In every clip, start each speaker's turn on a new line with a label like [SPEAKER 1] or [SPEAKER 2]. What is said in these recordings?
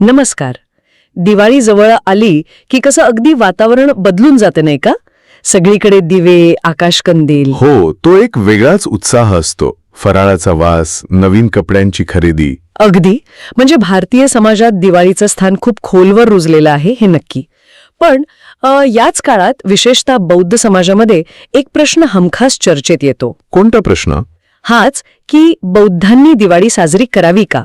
[SPEAKER 1] नमस्कार. दिवाळी जवळ आली की कसं अगदी वातावरण बदलून जातं नाही का? सगळीकडे दिवे आकाशकंदील
[SPEAKER 2] हो तो एक वेगळाच उत्साह असतो. फराळाचा वास नवीन कपड्यांची खरेदी.
[SPEAKER 1] अगदी. म्हणजे भारतीय समाजात दिवाळीचं स्थान खूप खोलवर रुजलेलं आहे हे नक्की. पण याच काळात विशेषतः बौद्ध समाजामध्ये एक प्रश्न हमखास चर्चेत येतो.
[SPEAKER 2] कोणता प्रश्न?
[SPEAKER 1] हाच की बौद्धांनी दिवाळी साजरी करावी का?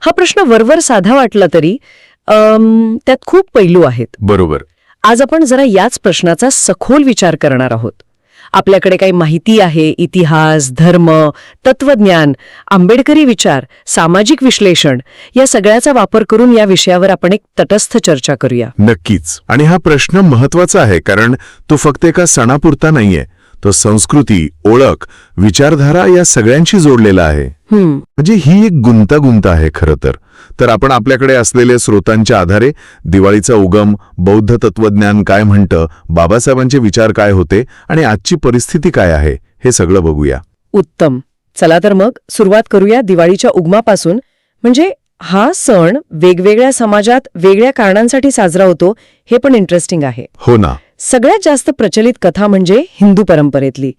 [SPEAKER 1] हा प्रश्न वरवर साधा वाटला तरी त्यात खूप पैलू आहेत.
[SPEAKER 2] बरोबर.
[SPEAKER 1] आज आपण जरा याच प्रश्नाचा सखोल विचार करणार आहोत. आपल्याकडे काही माहिती आहे इतिहास धर्म तत्वज्ञान आंबेडकरी विचार सामाजिक विश्लेषण या सगळ्याचा वापर करून या विषयावर आपण एक तटस्थ चर्चा करूया.
[SPEAKER 2] नक्कीच. आणि हा प्रश्न महत्त्वाचा आहे कारण तो फक्त एका सणापुरता नाहीये. तो संस्कृती ओळख विचारधारा या सगळ्यांशी जोडलेला आहे.
[SPEAKER 1] हम्म.
[SPEAKER 2] म्हणजे ही एक गुंतागुंत आहे खरं तर. तर आपण आपल्याकडे असलेल्या स्रोतांच्या आधारे दिवाळीचा उगम बौद्ध तत्वज्ञान काय म्हणतं बाबासाहेबांचे विचार काय होते आणि आजची परिस्थिती काय आहे हे सगळं बघूया.
[SPEAKER 1] उत्तम. चला तर मग सुरुवात करूया दिवाळीच्या उगमापासून. म्हणजे हा सण वेगवेगळ्या समाजात वेगळ्या कारणांसाठी साजरा होतो हे पण इंटरेस्टिंग आहे.
[SPEAKER 2] हो ना.
[SPEAKER 1] सगळ्यात जास्त प्रचलित कथा म्हणजे हिंदू परंपरेतली.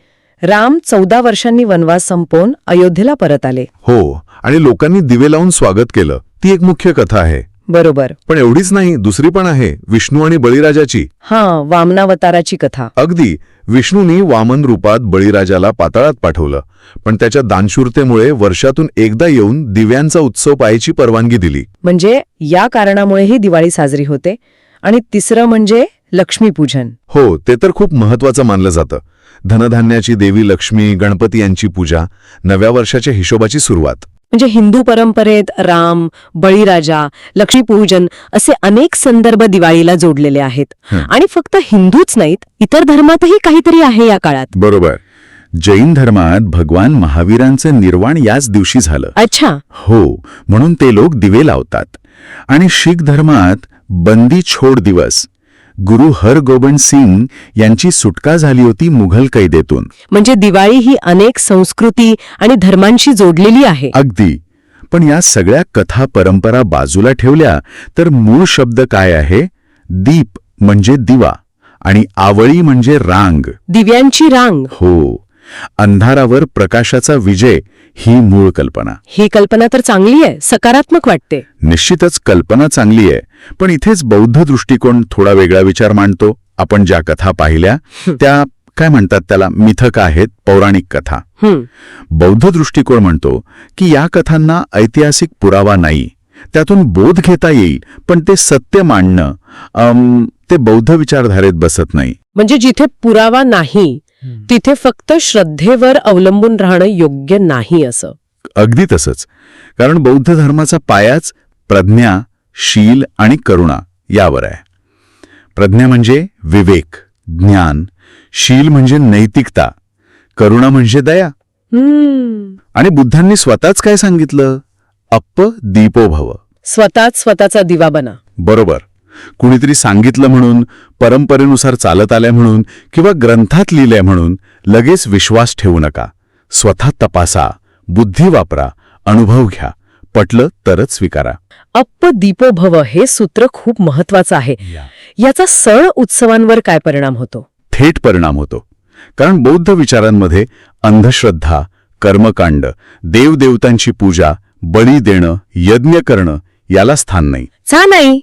[SPEAKER 1] राम चौदा वर्षांनी वनवास संपवून अयोध्येला परत आले.
[SPEAKER 2] हो आणि लोकांनी दिवे लावून स्वागत केलं. ती एक मुख्य कथा आहे.
[SPEAKER 1] बरोबर.
[SPEAKER 2] पण एवढीच नाही दुसरी पण आहे विष्णू आणि बळीराजाची.
[SPEAKER 1] हां वामनावताराची कथा.
[SPEAKER 2] अगदी विष्णूंनी वामन रूपात बळीराजाला पाताळात पाठवलं. पण त्याच्या दानशूरतेमुळे वर्षातून एकदा येऊन दिव्यांचा उत्सव पाहायची परवानगी दिली.
[SPEAKER 1] म्हणजे या कारणामुळेही दिवाळी साजरी होते. आणि तिसरं म्हणजे लक्ष्मीपूजन.
[SPEAKER 2] हो ते तर खूप महत्वाचं मानलं जातं. धनधान्याची देवी लक्ष्मी गणपती यांची पूजा नव्या वर्षाच्या हिशोबाची सुरुवात.
[SPEAKER 1] म्हणजे हिंदू परंपरेत राम बळीराजा लक्ष्मीपूजन असे अनेक संदर्भ दिवाळीला जोडलेले आहेत. आणि फक्त हिंदूच नाहीत इतर धर्मातही काहीतरी आहे या काळात.
[SPEAKER 2] बरोबर.
[SPEAKER 3] जैन धर्मात भगवान महावीरांचं निर्वाण याच दिवशी झालं.
[SPEAKER 1] अच्छा.
[SPEAKER 3] हो म्हणून ते लोक दिवे लावतात. आणि शीख धर्मात बंदी छोड दिवस गुरु हरगोबंद सिंग यांची सुटका झाली होती मुघल कैदेतून.
[SPEAKER 1] म्हणजे दिवाळी ही अनेक संस्कृती आणि धर्मांशी जोडलेली आहे.
[SPEAKER 3] अगदी. पण या सगळ्या कथा परंपरा बाजूला ठेवल्या तर मूळ शब्द काय आहे? दीप म्हणजे दिवा आणि आवळी म्हणजे रांग.
[SPEAKER 1] दिव्यांची रांग.
[SPEAKER 3] हो. अंधारावर प्रकाशाचा विजय ही मूळ कल्पना.
[SPEAKER 1] ही कल्पना तर चांगली आहे सकारात्मक वाटते.
[SPEAKER 3] निश्चितच कल्पना चांगली आहे पण इथेच बौद्ध दृष्टिकोन थोडा वेगळा विचार मांडतो. आपण ज्या कथा पाहिल्या त्या काय म्हणतात त्याला? मिथक आहेत पौराणिक कथा. बौद्ध दृष्टिकोन म्हणतो की या कथांना ऐतिहासिक पुरावा नाही. त्यातून बोध घेता येईल पण ते सत्य मांडणं ते बौद्ध विचारधारेत बसत नाही.
[SPEAKER 1] म्हणजे जिथे पुरावा नाही तिथे फक्त श्रद्धेवर अवलंबून राहणं योग्य नाही असं.
[SPEAKER 3] अगदी तसंच. कारण बौद्ध धर्माचा पायाच प्रज्ञा शील आणि करुणा यावर आहे. प्रज्ञा म्हणजे विवेक ज्ञान शील म्हणजे नैतिकता करुणा म्हणजे दया. आणि बुद्धांनी स्वतःच काय सांगितलं? अप्प दीपो भव
[SPEAKER 1] स्वतःच स्वतःचा दिवा बना.
[SPEAKER 3] बरोबर. कुणीतरी सांगितलं म्हणून परंपरेनुसार चालत आल्या म्हणून किंवा ग्रंथात लिहिलंय म्हणून लगेच विश्वास ठेवू नका. स्वतः तपासा बुद्धी वापरा अनुभव घ्या. पटलं तरच स्वीकारा.
[SPEAKER 1] अप्प दीपो भव हे सूत्र खूप महत्वाचं आहे. याचा सण उत्सवांवर काय परिणाम होतो?
[SPEAKER 3] थेट परिणाम होतो. कारण बौद्ध विचारांमध्ये अंधश्रद्धा कर्मकांड देवदेवतांची पूजा बळी देणं यज्ञ करणं याला स्थान नाही.
[SPEAKER 1] चा नाही.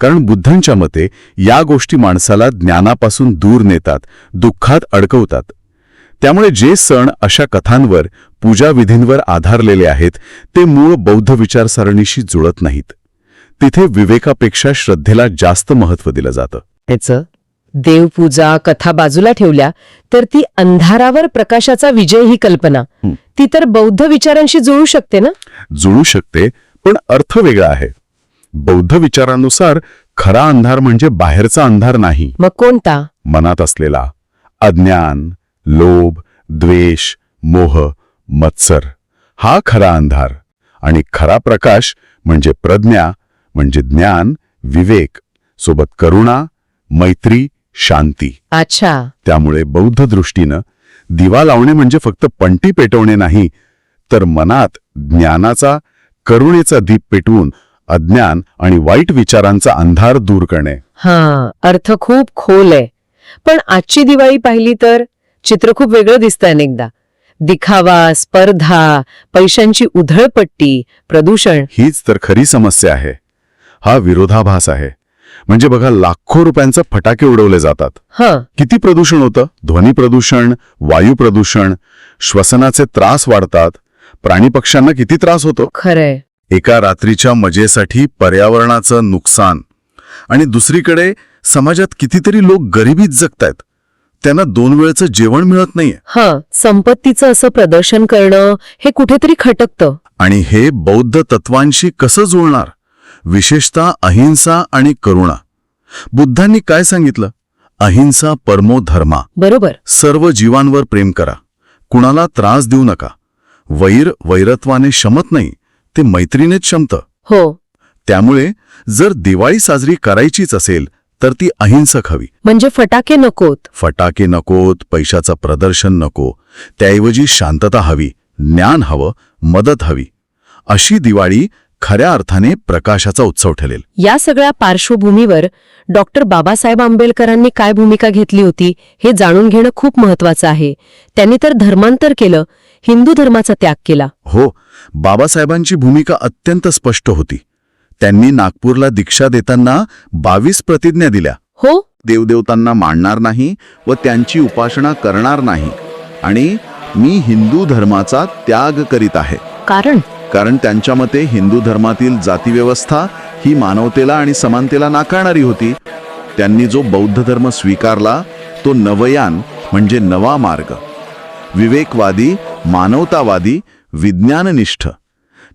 [SPEAKER 3] कारण बुद्धांच्या मते या गोष्टी माणसाला ज्ञानापासून दूर नेतात दुःखात अडकवतात. त्यामुळे जे सण अशा कथांवर पूजाविधींवर आधारलेले आहेत ते मूळ बौद्ध विचारसरणीशी जुळत नाहीत. तिथे विवेकापेक्षा श्रद्धेला जास्त महत्त्व दिलं जातं.
[SPEAKER 1] त्याचं देवपूजा कथा बाजूला ठेवल्या तर ती अंधारावर प्रकाशाचा विजय ही कल्पना. ती तर बौद्ध विचारांशी जुळू शकते ना?
[SPEAKER 2] जुळू शकते पण अर्थ वेगळा आहे. बौद्ध विचारानुसार खरा अंधार म्हणजे बाहेरचा अंधार नाही.
[SPEAKER 1] मग कोणता?
[SPEAKER 2] मनात असलेला. अज्ञान लोभ द्वेष मोह मत्सर. हा खरा अंधार. आणि खरा प्रकाश म्हणजे प्रज्ञा म्हणजे ज्ञान विवेक. सोबत करुणा मैत्री शांती.
[SPEAKER 1] अच्छा.
[SPEAKER 2] त्यामुळे बौद्ध दृष्टीनं दिवा लावणे म्हणजे फक्त पंटी पेटवणे नाही तर मनात ज्ञानाचा करुणेचा दीप पेटवून
[SPEAKER 3] अज्ञान आणि वाईट विचारांचा अंधार दूर करणे.
[SPEAKER 1] हा अर्थ खूप खोल आहे. पण आजची दिवाळी पाहिली तर चित्र खूप वेगळं दिसतं अनेकदा दिखावा स्पर्धा पैशांची उधळपट्टी प्रदूषण.
[SPEAKER 3] हीच तर खरी समस्या आहे. हा विरोधाभास आहे. म्हणजे बघा लाखो रुपयांचे फटाके उडवले जातात.
[SPEAKER 1] हं.
[SPEAKER 3] किती प्रदूषण होतं? ध्वनी प्रदूषण वायू प्रदूषण श्वसनाचे त्रास वाढतात. प्राणी पक्ष्यांना किती त्रास होतो?
[SPEAKER 1] खरंय.
[SPEAKER 3] एका रात्रीच्या मजेसाठी पर्यावरणाचं नुकसान. आणि दुसरीकडे समाजात कितीतरी लोक गरिबीत जगतायत. त्यांना दोन वेळचं जेवण मिळत नाहीये.
[SPEAKER 1] हं संपत्तीचं असं प्रदर्शन करणं हे कुठेतरी खटकतं.
[SPEAKER 3] आणि हे बौद्ध तत्वांशी कसं जुळणार? विशेषतः अहिंसा आणि करुणा. बुद्धांनी काय सांगितलं? अहिंसा परमो धर्मा.
[SPEAKER 1] बरोबर.
[SPEAKER 3] सर्व जीवांवर प्रेम करा. कुणाला त्रास देऊ नका. वैर वैरत्वाने शमत नाही. ते मैत्रीनेच शमतं
[SPEAKER 1] हो.
[SPEAKER 3] त्यामुळे जर दिवाळी साजरी करायचीच असेल तर ती अहिंसक हवी.
[SPEAKER 1] म्हणजे फटाके नकोत.
[SPEAKER 3] फटाके नकोत पैशाचं प्रदर्शन नको त्याऐवजी शांतता हवी ज्ञान हवं मदत हवी. अशी दिवाळी खऱ्या अर्थाने प्रकाशाचा उत्सव ठरेल.
[SPEAKER 1] या सगळ्या पार्श्वभूमीवर डॉक्टर बाबासाहेब आंबेडकरांनी काय भूमिका घेतली होती हे जाणून घेणं खूप महत्वाचं आहे. त्यांनी तर धर्मांतर केलं हिंदू धर्माचा त्याग केला.
[SPEAKER 3] हो बाबासाहेबांची भूमिका अत्यंत स्पष्ट होती. त्यांनी नागपूरला दीक्षा देताना बावीस प्रतिज्ञा दिल्या.
[SPEAKER 1] हो?
[SPEAKER 3] देवदेवतांना मानणार नाही व त्यांची उपासना करणार नाही. आणि मी हिंदू धर्माचा त्याग करीत आहे.
[SPEAKER 1] कारण?
[SPEAKER 3] कारण त्यांच्या मते हिंदू धर्मातील जातीव्यवस्था ही मानवतेला आणि समानतेला नाकारणारी होती. त्यांनी जो बौद्ध धर्म स्वीकारला तो नवयान म्हणजे नवा मार्ग. विवेकवादी मानवतावादी विज्ञाननिष्ठ.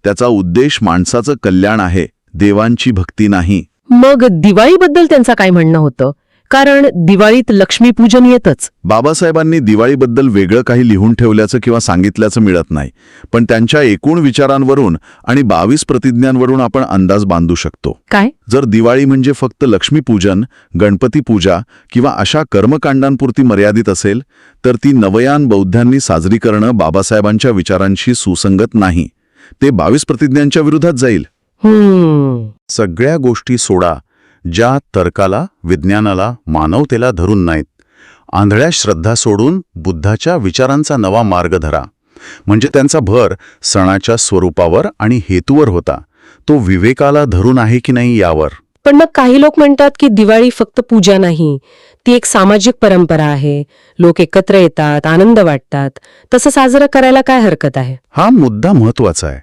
[SPEAKER 3] त्याचा उद्देश माणसाचं कल्याण आहे देवांची भक्ती नाही.
[SPEAKER 1] मग दिवाळीबद्दल त्यांचा काय म्हणणं होतं? कारण दिवाळीत लक्ष्मीपूजन येतच.
[SPEAKER 3] बाबासाहेबांनी दिवाळीबद्दल वेगळं काही लिहून ठेवल्याचं किंवा सांगितल्याचं मिळत नाही. पण त्यांच्या एकूण विचारांवरून आणि बावीस प्रतिज्ञांवरून आपण अंदाज बांधू शकतो.
[SPEAKER 1] काय?
[SPEAKER 3] जर दिवाळी म्हणजे फक्त लक्ष्मीपूजन गणपती पूजा किंवा अशा कर्मकांडांपुरती मर्यादित असेल तर ती नवयान बौद्धांनी साजरी करणं बाबासाहेबांच्या विचारांशी सुसंगत नाही. ते बावीस प्रतिज्ञांच्या विरोधात जाईल. सगळ्या गोष्टी सोडा. ज्या तर्काला विज्ञानाला मानवतेला धरून नाहीत. आंधळ्या श्रद्धा सोडून बुद्धाच्या विचारांचा नवा मार्ग धरा. म्हणजे त्यांचा भर सणाच्या स्वरूपावर आणि हेतूवर होता. तो विवेकाला धरून आहे की नाही यावर.
[SPEAKER 1] पण मग काही लोक म्हणतात की दिवाळी फक्त पूजा नाही. ती एक सामाजिक परंपरा आहे. लोक एकत्र येतात आनंद वाटतात. तसं साजरं करायला काय हरकत आहे?
[SPEAKER 3] हा मुद्दा महत्त्वाचा आहे.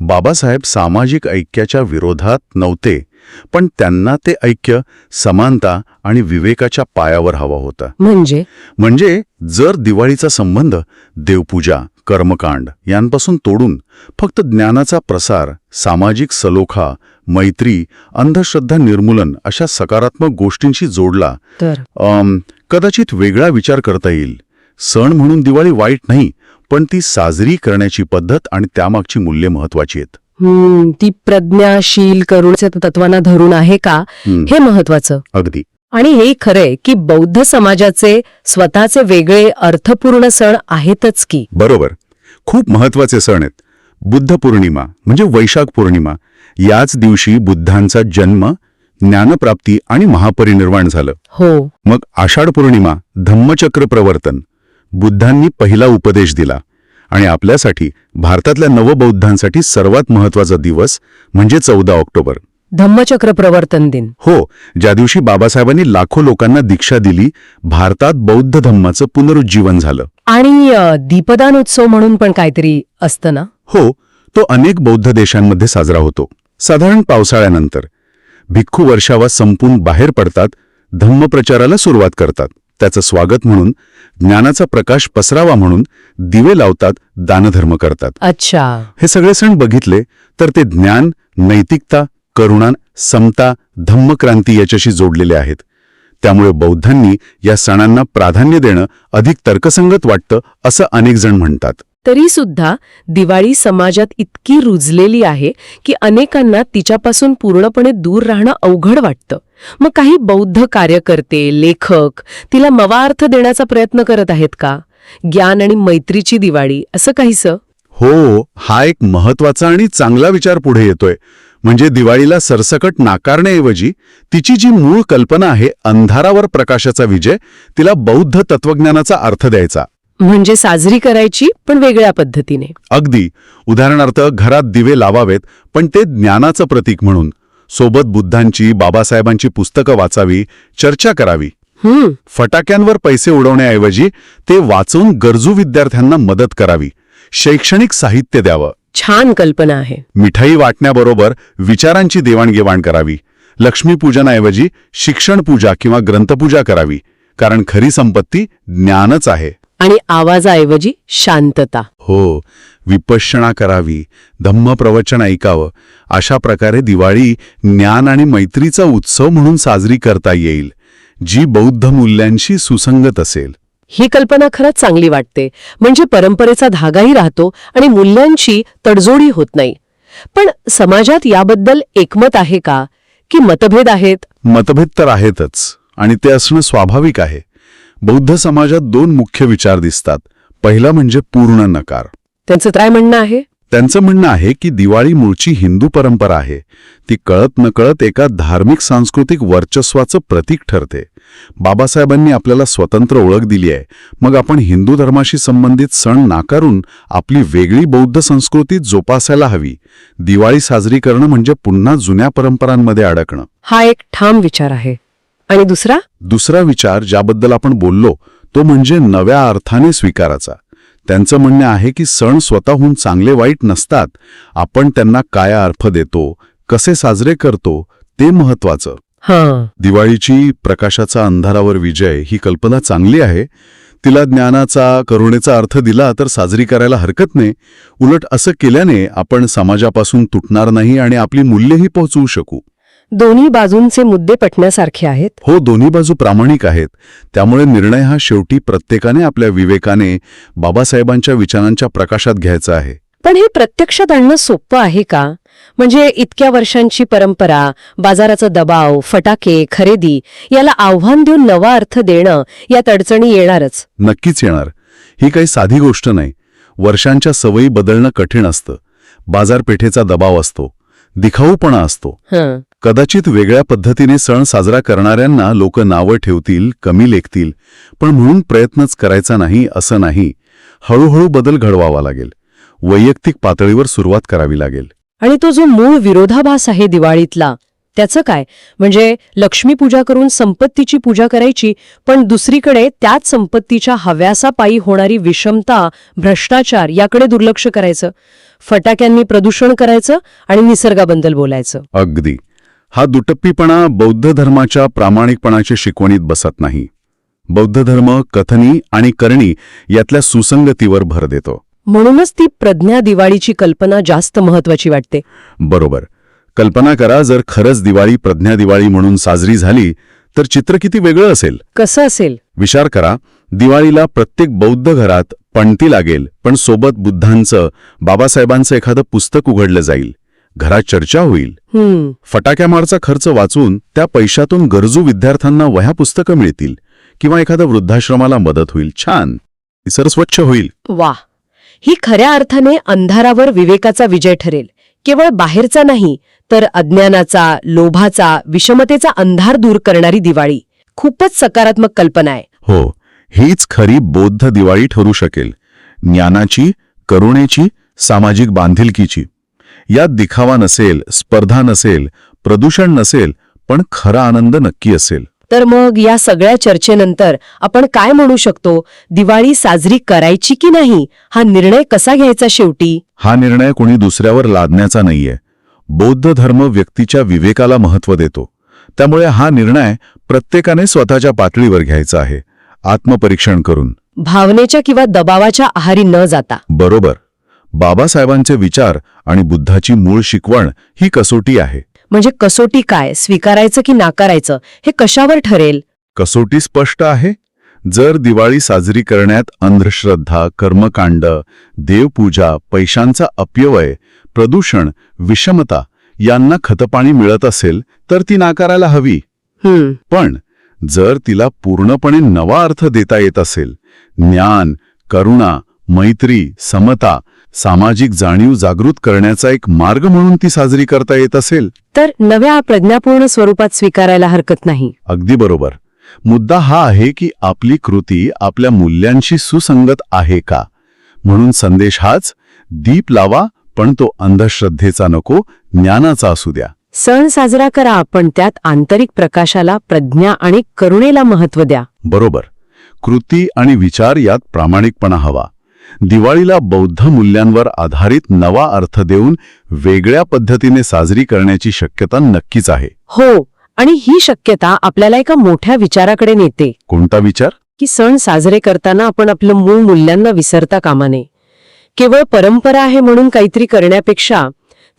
[SPEAKER 3] बाबासाहेब सामाजिक ऐक्याच्या विरोधात नव्हते. पण त्यांना ते ऐक्य समानता आणि विवेकाच्या पायावर हवं होतं.
[SPEAKER 1] म्हणजे?
[SPEAKER 3] म्हणजे जर दिवाळीचा संबंध देवपूजा कर्मकांड यांपासून तोडून फक्त ज्ञानाचा प्रसार सामाजिक सलोखा मैत्री अंधश्रद्धा निर्मूलन अशा सकारात्मक गोष्टींशी जोडला
[SPEAKER 1] तर?
[SPEAKER 3] कदाचित वेगळा विचार करता येईल. सण म्हणून दिवाळी वाईट नाही पण ती साजरी करण्याची पद्धत आणि त्यामागची मूल्ये महत्वाची आहेत.
[SPEAKER 1] ती प्रज्ञाशील करुणच्या तत्वांना धरून आहे का?
[SPEAKER 3] हं,
[SPEAKER 1] हे महत्वाचं.
[SPEAKER 3] अगदी.
[SPEAKER 1] आणि हे खरंय की बौद्ध समाजाचे स्वतःचे वेगळे अर्थपूर्ण सण आहेतच की.
[SPEAKER 3] बरोबर. खूप महत्त्वाचे सण आहेत. बुद्ध पौर्णिमा म्हणजे वैशाख पौर्णिमा. याच दिवशी बुद्धांचा जन्म ज्ञानप्राप्ती आणि महापरिनिर्वाण झालं.
[SPEAKER 1] हो.
[SPEAKER 3] मग आषाढ पौर्णिमा धम्मचक्र प्रवर्तन. बुद्धांनी पहिला उपदेश दिला. आणि आपल्यासाठी भारतातल्या नवबौद्धांसाठी सर्वात महत्त्वाचा दिवस म्हणजे चौदा ऑक्टोबर.
[SPEAKER 1] धम्मचक्र प्रवर्तन दिन.
[SPEAKER 3] हो ज्या दिवशी बाबासाहेबांनी लाखो लोकांना दीक्षा दिली भारतात बौद्ध धम्माचं पुनरुज्जीवन झालं.
[SPEAKER 1] आणि दीपदान उत्सव म्हणून पण काहीतरी असतं ना?
[SPEAKER 3] हो तो अनेक बौद्ध देशांमध्ये साजरा होतो. साधारण पावसाळ्यानंतर. भिक्खू वर्षावा संपून बाहेर पडतात धम्मप्रचाराला सुरुवात करतात. त्याचं स्वागत म्हणून ज्ञानाचा प्रकाश पसरावा म्हणून दिवे लावतात दानधर्म करतात.
[SPEAKER 1] अच्छा.
[SPEAKER 3] हे सगळे सण बघितले तर ते ज्ञान नैतिकता करुणा समता धम्मक्रांती याच्याशी जोडलेले आहेत. त्यामुळे बौद्धांनी या सणांना प्राधान्य देणं अधिक तर्कसंगत वाटतं असं अनेक जण म्हणतात.
[SPEAKER 1] तरी सुद्धा दिवाळी समाजात इतकी रुजलेली आहे की अनेकांना तिच्यापासून पूर्णपणे दूर राहणं अवघड वाटतं. मग काही बौद्ध कार्यकर्ते लेखक तिला मवार्थ अर्थ देण्याचा प्रयत्न करत आहेत का? ज्ञान आणि मैत्रीची दिवाळी असं काहीसं?
[SPEAKER 3] हो हा एक महत्त्वाचा आणि चांगला विचार पुढे येतोय. म्हणजे दिवाळीला सरसकट नाकारण्याऐवजी तिची जी मूळ कल्पना आहे अंधारावर प्रकाशाचा विजय तिला बौद्ध तत्वज्ञानाचा अर्थ द्यायचा.
[SPEAKER 1] म्हणजे साजरी करायची पण वेगळ्या पद्धतीने.
[SPEAKER 3] अगदी. उदाहरणार्थ घरात दिवे लावावेत पण ते ज्ञानाचं प्रतीक म्हणून. सोबत बुद्धांची बाबासाहेबांची पुस्तकं वाचावी चर्चा करावी.
[SPEAKER 1] हम्म.
[SPEAKER 3] फटाक्यांवर पैसे उडवण्याऐवजी ते वाचून गरजू विद्यार्थ्यांना मदत करावी. शैक्षणिक साहित्य द्यावं.
[SPEAKER 1] छान कल्पना आहे.
[SPEAKER 3] मिठाई वाटण्याबरोबर विचारांची देवाणघेवाण करावी. लक्ष्मीपूजनाऐवजी शिक्षण पूजा किंवा ग्रंथपूजा करावी. कारण खरी संपत्ती ज्ञानच आहे.
[SPEAKER 1] आणि आवाजाऐवजी शांतता.
[SPEAKER 3] हो विपश्यना करावी धम्म प्रवचन ऐकावं अशा प्रकारे दिवाळी ज्ञान आणि मैत्रीचा उत्सव म्हणून साजरी करता येईल जी बौद्ध मूल्यांशी सुसंगत असेल.
[SPEAKER 1] ही कल्पना खरंच चांगली वाटते. म्हणजे परंपरेचा धागाही राहतो आणि मूल्यांची तडजोडी होत नाही. पण समाजात याबद्दल एकमत आहे का? की मतभेद आहेत?
[SPEAKER 3] मतभेद तर आहेतच आणि ते असणं स्वाभाविक आहे. बौद्ध समाजात दोन मुख्य विचार दिसतात. पहिला म्हणजे पूर्ण नकार.
[SPEAKER 1] त्यांचं काय म्हणणं आहे?
[SPEAKER 3] त्यांचं म्हणणं आहे की दिवाळी मूळची हिंदू परंपरा आहे. ती कळत नकळत एका धार्मिक सांस्कृतिक वर्चस्वाचं प्रतीक ठरते. बाबासाहेबांनी आपल्याला स्वतंत्र ओळख दिली आहे. मग आपण हिंदू धर्माशी संबंधित सण नाकारून आपली वेगळी बौद्ध संस्कृती जोपासायला हवी. दिवाळी साजरी करणं म्हणजे पुन्हा जुन्या परंपरांमध्ये अडकणं.
[SPEAKER 1] हा एक ठाम विचार आहे. आणि दुसरा?
[SPEAKER 3] दुसरा विचार ज्याबद्दल आपण बोललो तो म्हणजे नव्या अर्थाने स्वीकाराचा. त्यांचं म्हणणं आहे की सण स्वतःहून चांगले वाईट नसतात. आपण त्यांना काय अर्थ देतो कसे साजरे करतो ते महत्वाचं
[SPEAKER 1] हां.
[SPEAKER 3] दिवाळीची प्रकाशाचा अंधारावर विजय ही कल्पना चांगली आहे. तिला ज्ञानाचा करुणेचा अर्थ दिला तर साजरी करायला हरकत नाही. उलट असं केल्याने आपण समाजापासून तुटणार नाही आणि आपली मूल्यही पोहोचवू शकू.
[SPEAKER 1] दोन्ही बाजूंचे मुद्दे पटण्यासारखे आहेत.
[SPEAKER 3] हो दोन्ही बाजू प्रामाणिक आहेत. त्यामुळे निर्णय हा शेवटी प्रत्येकाने आपल्या विवेकाने बाबासाहेबांच्या विचारांच्या प्रकाशात घ्यायचा आहे.
[SPEAKER 1] पण हे प्रत्यक्षात आणणं सोपं आहे का? म्हणजे इतक्या वर्षांची परंपरा बाजाराचा दबाव फटाके खरेदी याला आव्हान देऊन नवा अर्थ देणं यात अडचणी येणारच.
[SPEAKER 3] नक्कीच येणार. ही काही साधी गोष्ट नाही. वर्षांच्या सवयी बदलणं कठीण असतं. बाजारपेठेचा दबाव असतो. दिखाऊपणा असतो.
[SPEAKER 1] हं.
[SPEAKER 3] कदाचित वेगळ्या पद्धतीने सण साजरा करणाऱ्यांना लोक नावं ठेवतील कमी लेखतील पण म्हणून प्रयत्नच करायचा नाही असं नाही. हळूहळू बदल घडवावा लागेल. वैयक्तिक पातळीवर सुरुवात करावी लागेल.
[SPEAKER 1] आणि तो जो मूळ विरोधाभास आहे दिवाळीतला त्याचं काय? म्हणजे लक्ष्मीपूजा करून संपत्तीची पूजा करायची पण दुसरीकडे त्याच संपत्तीच्या हव्यासापायी होणारी विषमता भ्रष्टाचार याकडे दुर्लक्ष करायचं. फटाक्यांनी प्रदूषण करायचं आणि निसर्गाबद्दल बोलायचं.
[SPEAKER 3] अगदी. हा दुटप्पीपणा बौद्ध धर्माच्या प्रामाणिकपणाच्या शिकवणीत बसत नाही. बौद्ध धर्म कथनी आणि करणी यातल्या सुसंगतीवर भर देतो.
[SPEAKER 1] म्हणूनच ती प्रज्ञा दिवाळीची कल्पना जास्त महत्वाची वाटते.
[SPEAKER 3] बरोबर. कल्पना करा जर खरंच दिवाळी प्रज्ञा दिवाळी म्हणून साजरी झाली तर चित्र किती वेगळं असेल?
[SPEAKER 1] कसं असेल?
[SPEAKER 3] विचार करा दिवाळीला प्रत्येक बौद्ध घरात पणती लागेल पण सोबत बुद्धांचं बाबासाहेबांचं एखादं पुस्तक उघडलं जाईल. घरात चर्चा होईल.
[SPEAKER 1] हम्म.
[SPEAKER 3] फटाक्यामारचा खर्च वाचून त्या पैशातून गरजू विद्यार्थ्यांना वह्या पुस्तकं मिळतील किंवा एखाद्या वृद्धाश्रमाला मदत होईल. छान. सर स्वच्छ होईल.
[SPEAKER 1] वा ही खऱ्या अर्थाने अंधारावर विवेकाचा विजय ठरेल. केवळ बाहेरचा नाही तर अज्ञानाचा लोभाचा विषमतेचा अंधार दूर करणारी दिवाळी. खूपच सकारात्मक कल्पना आहे.
[SPEAKER 3] हो हीच खरी बौद्ध दिवाळी ठरू शकेल. ज्ञानाची करुणेची सामाजिक बांधिलकीची. यात दिखावा नसेल स्पर्धा नसेल प्रदूषण नसेल पण खरा आनंद नक्की असेल.
[SPEAKER 1] तर मग या सगळ्या चर्चेनंतर आपण काय म्हणू शकतो? दिवाळी साजरी करायची की नाही? हा निर्णय कसा घ्यायचा शेवटी?
[SPEAKER 3] हा निर्णय कोणी दुसऱ्यावर लादण्याचा नाहीये. बौद्ध धर्म व्यक्तीच्या विवेकाला महत्त्व देतो. त्यामुळे हा निर्णय प्रत्येकाने स्वतःच्या पातळीवर घ्यायचा आहे. आत्मपरीक्षण करून.
[SPEAKER 1] भावनेच्या किंवा दबावाच्या आहारी न जाता.
[SPEAKER 3] बरोबर. बाबासाहेबांचे विचार आणि बुद्धाची मूळ शिकवण ही कसोटी आहे.
[SPEAKER 1] म्हणजे कसोटी काय? स्वीकारायचं की नाकारायचं? हे कशावर ठरेल?
[SPEAKER 3] कसोटी स्पष्ट आहे. जर दिवाळी साजरी करण्यात अंधश्रद्धा कर्मकांड देवपूजा पैशांचा अपव्यय प्रदूषण विषमता यांना खतपाणी मिळत असेल तर ती नाकारायला हवी. पण जर तिला पूर्णपणे नवा अर्थ देता येत असेल ज्ञान करुणा मैत्री समता सामाजिक जाणीव जागृत करण्याचा एक मार्ग म्हणून ती साजरी करता येत असेल?
[SPEAKER 1] तर नव्या प्रज्ञापूर्ण स्वरूपात स्वीकारायला हरकत नाही.
[SPEAKER 3] अगदी बरोबर. मुद्दा हा आहे की आपली कृती आपल्या मूल्यांशी सुसंगत आहे का? म्हणून संदेश हाच दीप लावा पण तो अंधश्रद्धेचा नको ज्ञानाचा असू द्या.
[SPEAKER 1] सण साजरा करा पण त्यात आंतरिक प्रकाशाला प्रज्ञा आणि करुणेला महत्त्व द्या.
[SPEAKER 3] बरोबर. कृती आणि विचार यात प्रामाणिकपणा हवा. दिवाळीला बौद्ध मूल्यांवर आधारित नवा अर्थ देऊन वेगळ्या पद्धतीने साजरी करण्याची शक्यता नक्कीच आहे.
[SPEAKER 1] हो आणि ही शक्यता आपल्याला एका मोठ्या विचाराकडे नेते.
[SPEAKER 3] कोणता विचार?
[SPEAKER 1] की सण साजरे करताना आपण आपलं मूळ मूल्यांना विसरता कामा नये केवळ परंपरा आहे म्हणून काहीतरी करण्यापेक्षा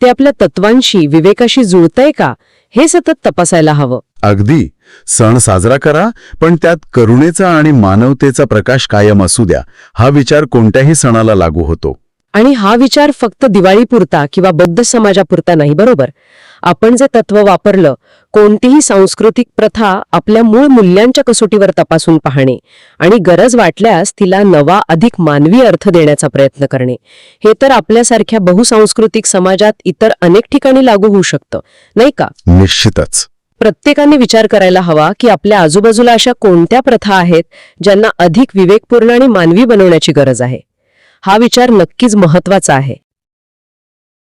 [SPEAKER 1] ते आपल्या तत्वांशी विवेकाशी जुळतंय का हे सतत तपासायला हवं.
[SPEAKER 3] अगदी. सण साजरा करा पण त्यात करुणेचा आणि मानवतेचा प्रकाश कायम असू द्या. हा विचार कोणत्याही सणाला लागू होतो.
[SPEAKER 1] आणि हा विचार फक्त दिवाळीपुरता किंवा बौद्ध समाजापुरता नाही बरोबर? आपण जे तत्व वापरलं कोणतीही सांस्कृतिक प्रथा आपल्या मूळ मूल्यांच्या कसोटीवर तपासून पाहणे आणि गरज वाटल्यास तिला नवा अधिक मानवी अर्थ देण्याचा प्रयत्न करणे. हे तर आपल्यासारख्या बहुसांस्कृतिक समाजात इतर अनेक ठिकाणी लागू होऊ शकतं नाही का?
[SPEAKER 3] निश्चितच.
[SPEAKER 1] प्रत्येकाने विचार करायला हवा की आपल्या आजूबाजूला अशा कोणत्या प्रथा आहेत ज्यांना अधिक विवेकपूर्ण आणि मानवी बनवण्याची गरज आहे. हा विचार नक्कीच महत्त्वाचा आहे.